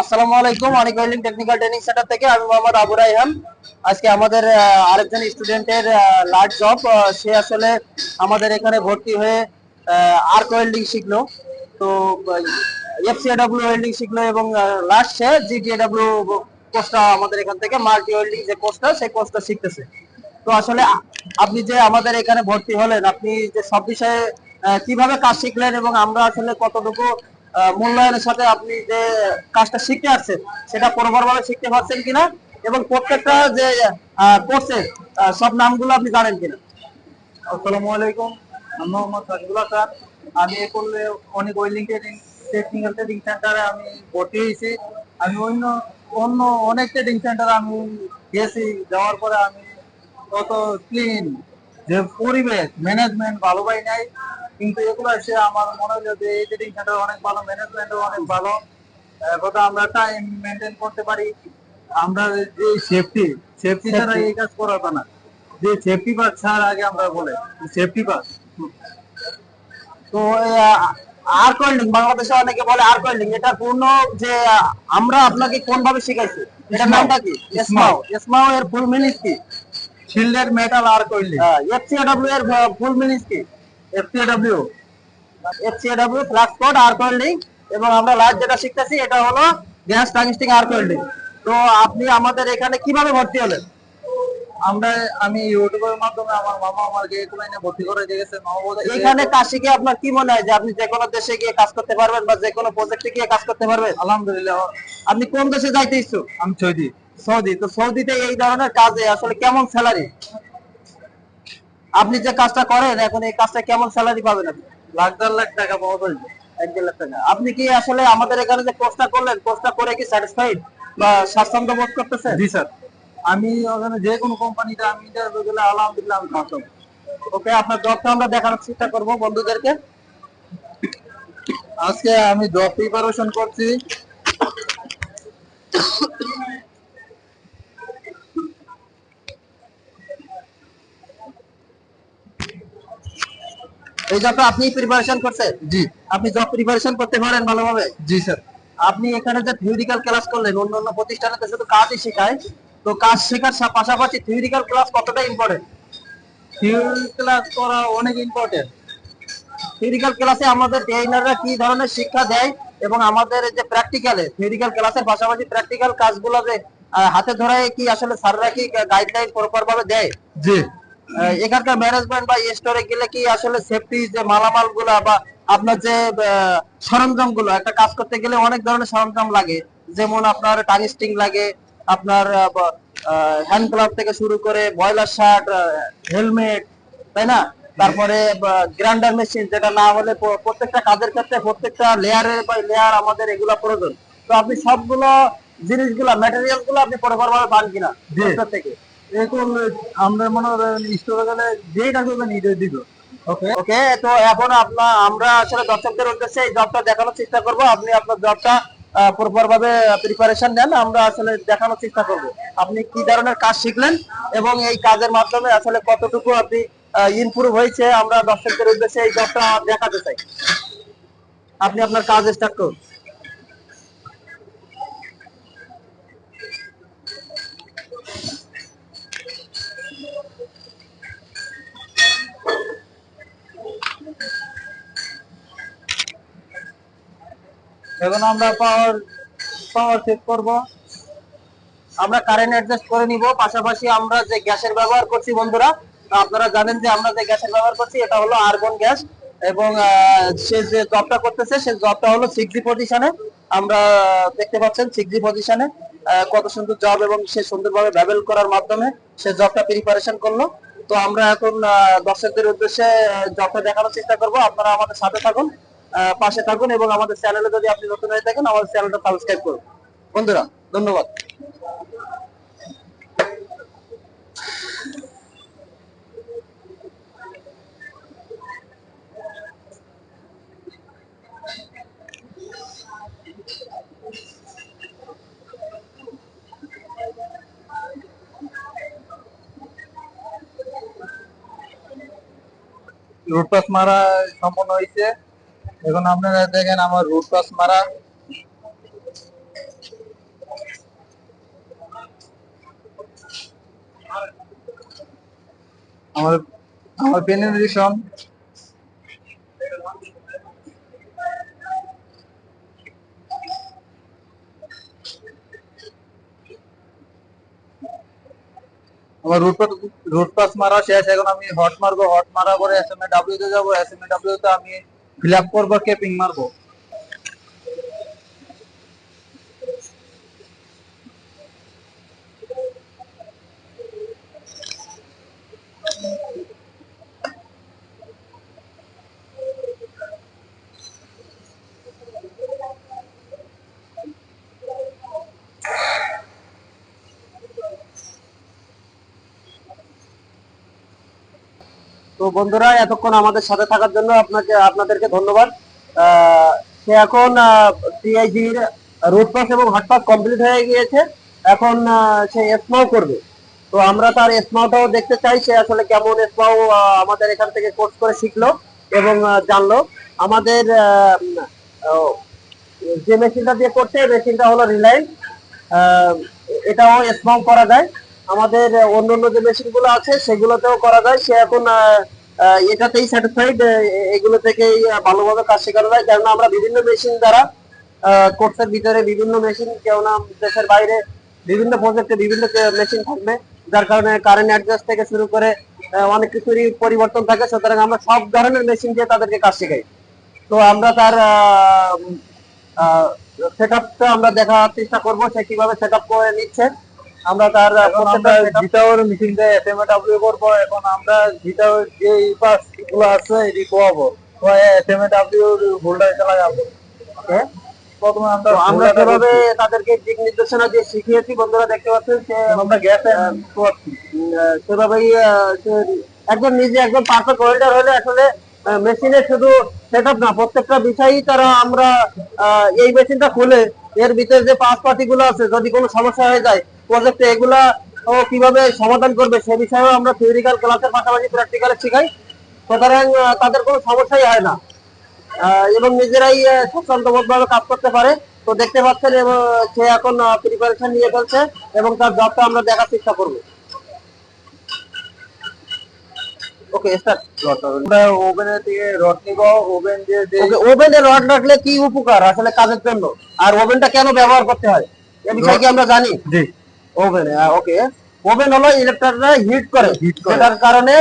আসসালামু আলাইকুম অনেক ওয়েল্ডিং টেকনিক্যাল ট্রেনিং সেন্টার থেকে আমি মোহাম্মদ আবু রাইহান আজকে আমাদের আরেকজন স্টুডেন্টের লার্জ জব সে আসলে আমাদের এখানে ভর্তি হয়ে আর্ক ওয়েল্ডিং শিখলো। তো এফসিএডব্লিউ ওয়েল্ডিং শিখলো এবং লাস্ট সে জিটিএডব্লিউ কোর্সটা আমাদের এখান থেকে, মাল্টি ওয়েল্ডিং যে কোর্সটা সেই কোর্সটা শিখতেছে। তো আসলে আপনি যে আমাদের এখানে ভর্তি হলেন, আপনি যে সব বিষয়ে কীভাবে কাজ শিখলেন এবং আমরা আসলে কতটুকু মূল্যায়নের সাথে আপনি যে কাজটা শিখতে আসছেন, সেটা ভাবে শিখতে পারছেন কিনা এবং প্রত্যেকটা যে কোর্সে সব নামগুলো আপনি জানেন কিনা? আসসালামু আলাইকুম, আমি মোহাম্মদ সাজিবুল হাসান আমি এ করলে অনেক ওয়েল্ডিং ট্রেনিং টেকনিক্যাল ট্রেনিং সেন্টারে আমি ভর্তি হয়েছি। আমি অন্য অন্য অনেক ট্রেনিং সেন্টারে আমি গেছি। যাওয়ার পরে আমি কত ক্লিন যে পরিবেশ ম্যানেজমেন্ট ভালো পাই নাই। কিন্তু এগুলো এসে আমার মনে হয় যে এই ট্রেনিং সেন্টার অনেক ভালো ম্যানেজমেন্টও অনেক ভালো। কথা আমরা টাইম মেনটেন করতে পারি। আমরা যে সেফটি সেফটি ছাড়া এই কাজ করা না। যে সেফটি পাস ছাড় আগে আমরা বলে সেফটি পাস তো আর ওয়েল্ডিং বাংলাদেশে অনেকে বলে আর্ক ওয়েল্ডিং এটা পূর্ণ যে আমরা আপনাকে কোন ভাবে শিখাইছি? এটা নামটা কি? এসমাও এসমাও এর ফুল মিনিস কি? শিল্ডের মেটাল আর কইলি এফসিএডব্লিউ এর ফুল মিনিস কি? ফ্লাক্স কোড ওয়েল্ডিং এবং আমরা লাস্ট যেটা শিখতেছি এটা হলো গ্যাস ওয়েল্ডিং তো আপনি আমাদের এখানে কীভাবে ভর্তি হলেন? আমরা আমি ইউটিউবের মাধ্যমে আমার মামা আমাকে ভর্তি করে দিয়ে গেছে এখানে কাজ শিখে আপনার কি মনে হয় যে আপনি যে কোনো দেশে গিয়ে কাজ করতে পারবেন বা যে কোনো প্রজেক্টে গিয়ে কাজ করতে পারবেন? আলহামদুলিল্লাহ। আপনি কোন দেশে যাইতে ইচ্ছুক? আমি সৌদি। সৌদি। তো সৌদিতে এই ধরনের কাজে আসলে কেমন স্যালারি আপনি যে কাজটা করেন এখন এই কাজটা কেমন স্যালারি পাবেন আপনি? লাখ দেড় লাখ টাকা পাওয়া যায়। এক দেড় লাখ টাকা। আপনি কি আসলে আমাদের এখানে যে কোর্সটা করলেন কোর্সটা করে কি স্যাটিসফাইড বা স্বাচ্ছন্দ্য বোধ করতেছে জি স্যার। আমি ওখানে যে কোনো কোম্পানিতে আমি ইন্টারভিউ গেলে আলহামদুলিল্লাহ আমি পাতাম ওকে আপনার জবটা আমরা দেখানোর চেষ্টা করব বন্ধুদেরকে। আজকে আমি জব প্রিপারেশন করছি। এই জবটা আপনি প্রিপারেশন করছেন জি। আপনি জব প্রিপারেশন করতে পারেন ভালোভাবে। জি স্যার। আপনি এখানে যে থিওরিক্যাল ক্লাস করলেন অন্য অন্য প্রতিষ্ঠানে তো শুধু কাজই শেখায়। তো কাজ শেখার পাশাপাশি থিওরিক্যাল ক্লাস কতটা ইম্পর্টেন্ট থিওরি ক্লাস করা অনেক ইম্পর্টেন্ট থিওরিক্যাল ক্লাসে আমাদের ট্রেনাররা কি ধরনের শিক্ষা দেয় এবং আমাদের যে প্র্যাকটিক্যালে থিওরিক্যাল ক্লাসের পাশাপাশি প্র্যাকটিক্যাল কাজগুলো যে হাতে ধরে কি আসলে স্যাররা কি গাইডলাইন প্রপার ভাবে দেয়? জি। এখানকার ম্যানেজমেন্ট বা স্টোরে গেলে কি আসলে সেফটি যে মালামালগুলা বা আপনার যে সরঞ্জামগুলো একটা কাজ করতে গেলে অনেক ধরনের সরঞ্জাম লাগে। যেমন আপনার টানিস্টিং লাগে আপনার হ্যান্ড গ্লাভ থেকে শুরু করে বয়লার শার্ট হেলমেট তাই না? তারপরে গ্রাইন্ডার মেশিন যেটা না হলে প্রত্যেকটা কাজের ক্ষেত্রে প্রত্যেকটা লেয়ারের বা লেয়ার আমাদের এগুলা প্রয়োজন। তো আপনি সবগুলো জিনিসগুলা ম্যাটেরিয়ালগুলো আপনি পরিবার ভাবে পান কিনা? জি। আমরা মনে করেন যেটা দিব। ওকে ওকে তো এখন আপনার আমরা আসলে দর্শকদের উদ্দেশ্যে এই জবটা দেখানোর চেষ্টা করব। আপনি আপনার জবটা প্রপার ভাবে প্রিপারেশন নেন, আমরা আসলে দেখানোর চেষ্টা করব। আপনি কি ধরনের কাজ শিখলেন এবং এই কাজের মাধ্যমে আসলে কতটুকু আপনি ইমপ্রুভ হয়েছে, আমরা দর্শকদের উদ্দেশ্যে এই জবটা দেখাতে চাই। আপনি আপনার কাজ স্টার্ট করুন। এখন আমরা পাওয়ার পাওয়ার চেক করব। আমরা কারেন্ট অ্যাডজাস্ট করে নিব। পাশাপাশি আমরা যে গ্যাসের ব্যবহার করছি বন্ধুরা আপনারা জানেন যে আমরা যে গ্যাসের ব্যবহার করছি, এটা হলো আর্গন গ্যাস এবং সে যে জবটা করতেছে, সে জবটা হলো সিক্স পজিশনে আমরা দেখতে পাচ্ছেন সিক্স পজিশনে কত সুন্দর জব এবং সে সুন্দরভাবে ব্যবহার করার মাধ্যমে সে জবটা প্রিপারেশন করল। তো আমরা এখন দর্শকদের উদ্দেশ্যে জবটা দেখানোর চেষ্টা করব। আপনারা আমাদের সাথে থাকুন। পাশে থাকুন এবং আমাদের চ্যানেলে যদি আপনি নতুন হয়ে থাকেন, আমাদের চ্যানেলটা সাবস্ক্রাইব করুন। বন্ধুরা, ধন্যবাদ। রুট পাস মারা সম্পন্ন হয়েছে। এখন আপনারা দেখেন আমার রুট পাস মারা। আমার আমার পেনেট্রেশন আমার রুট রুট পাস মারা শেষ। এখন আমি হট মারবো হট মারা করে এস এম এ ডাব্লিউতে যাব। এস এম এ ডাব্লিউতে আমি ফিল আপ করব কেপিং মারবো তো বন্ধুরা, এতক্ষণ আমাদের সাথে থাকার জন্য আপনাকে, আপনাদেরকে ধন্যবাদ। সে এখন সিআইজির রুট পাস এবং হট পাস কমপ্লিট হয়ে গিয়েছে। এখন সে এসমাও করবে। তো আমরা তার এসমাওটাও দেখতে চাই, সে আসলে কেমন এসমাও আমাদের এখান থেকে কোর্স করে শিখলো এবং জানলো। আমাদের যে মেশিনটা দিয়ে করছে মেশিনটা হলো রিলায়েন্স এটাও স্মার্ট করা যায়। আমাদের অন্য অন্য যে মেশিনগুলো আছে, সেগুলোতেও করা যায়। সে এখন এটাতেই স্যাটিসফাইড এগুলো থেকেই ভালোভাবে কাজ শেখানো যায়। কেননা আমরা বিভিন্ন মেশিন দ্বারা কোর্সের ভিতরে বিভিন্ন মেশিন কেননা দেশের বাইরে, বিভিন্ন প্রজেক্টে বিভিন্ন মেশিন থাকবে। যার কারণে কারেন্ট অ্যাডজাস্ট থেকে শুরু করে অনেক কিছুরই পরিবর্তন থাকে। সুতরাং আমরা সব ধরনের মেশিন দিয়ে তাদেরকে কাজ শেখাই। তো আমরা তার সেট আপটা আমরা দেখার চেষ্টা করব, সে কীভাবে সেট আপ করে নিচ্ছে। আমরা তার এখন প্রত্যেকটা জিটাওর মেশিন দিয়ে এস এম ডাব্লিউ করব এখন আমরা জিটাওর যে পাসগুলো আছে এটি কোয়াবো S M A W holder লাগাবো। হ্যাঁ? প্রথমে আমরা আমরা যেভাবে তাদেরকে দিক নির্দেশনা দিয়ে শিখিয়েছি বন্ধুরা দেখতে পাচ্ছেন যে আমরা গ্যাস সেভাবেই একজন নিজে একজন পারফেক্ট ওয়েল্ডার হলে আসলে মেশিনে শুধু সেট না প্রত্যেকটা বিষয়ই তারা আমরা এই মেশিনটা খুলে এর ভিতরে যে পাঁচ পার্টি গুলো আছে যদি কোনো সমস্যা হয়ে যায় প্রজেক্টে এগুলা ও কীভাবে সমাধান করবে সে বিষয়েও আমরা থিওরিক্যাল ক্লাসের পাশাপাশি প্র্যাকটিক্যালে শিখাই। সুতরাং তাদের কোনো সমস্যাই হয় না। এবং নিজেরাই স্বচ্ছন্দবোধ ভাবে কাজ করতে পারে। তো দেখতে পাচ্ছেন এবং সে এখন প্রিপারেশন নিয়ে ফেলছে এবং তার জবটা আমরা দেখার চেষ্টা করব। ওকে স্টার্ট আমরা ওভেনের থেকে রড নিব। ওভেন দিয়ে ওকে ওভেনে রড রাখলে কি উপকার? আসলে কাজের জন্য। আর ওভেনটা কেন ব্যবহার করতে হয়? এ বিষয়ে কি আমরা জানি? জি। ওভেন ওকে ওভেন হলো ইলেকট্রনরা হিট করে। যেটার কারণে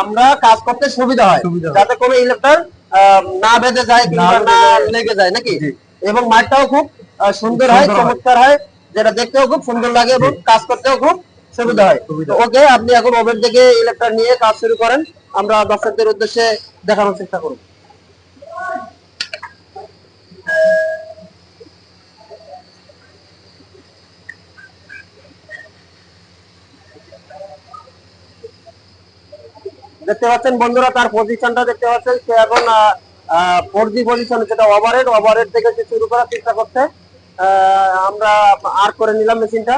আমরা কাজ করতে সুবিধা হয়। যাতে কোনো ইলেকট্রন না বেঁধে যায় কিংবা না লেগে যায় নাকি? এবং মাঠটাও খুব সুন্দর হয়। চমৎকার হয় যেটা দেখতেও খুব সুন্দর লাগে এবং কাজ করতেও খুব সুবিধা হয়। ওকে আপনি এখন ওভেন থেকে ইলেকট্রন নিয়ে কাজ শুরু করেন। আমরা দর্শকদের উদ্দেশ্যে দেখানোর চেষ্টা করব। দেখতে পাচ্ছেন বন্ধুরা, তার পজিশনটা দেখতে পাচ্ছেন সে এখন ফোর জি পজিশন যেটা ওভারহেড ওভারহেড থেকে সে শুরু করার চেষ্টা করছে। আমরা আর করে নিলাম মেশিনটা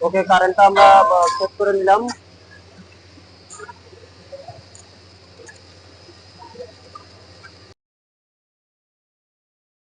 ওকে কারেন্টটা আমরা সেট করে নিলাম।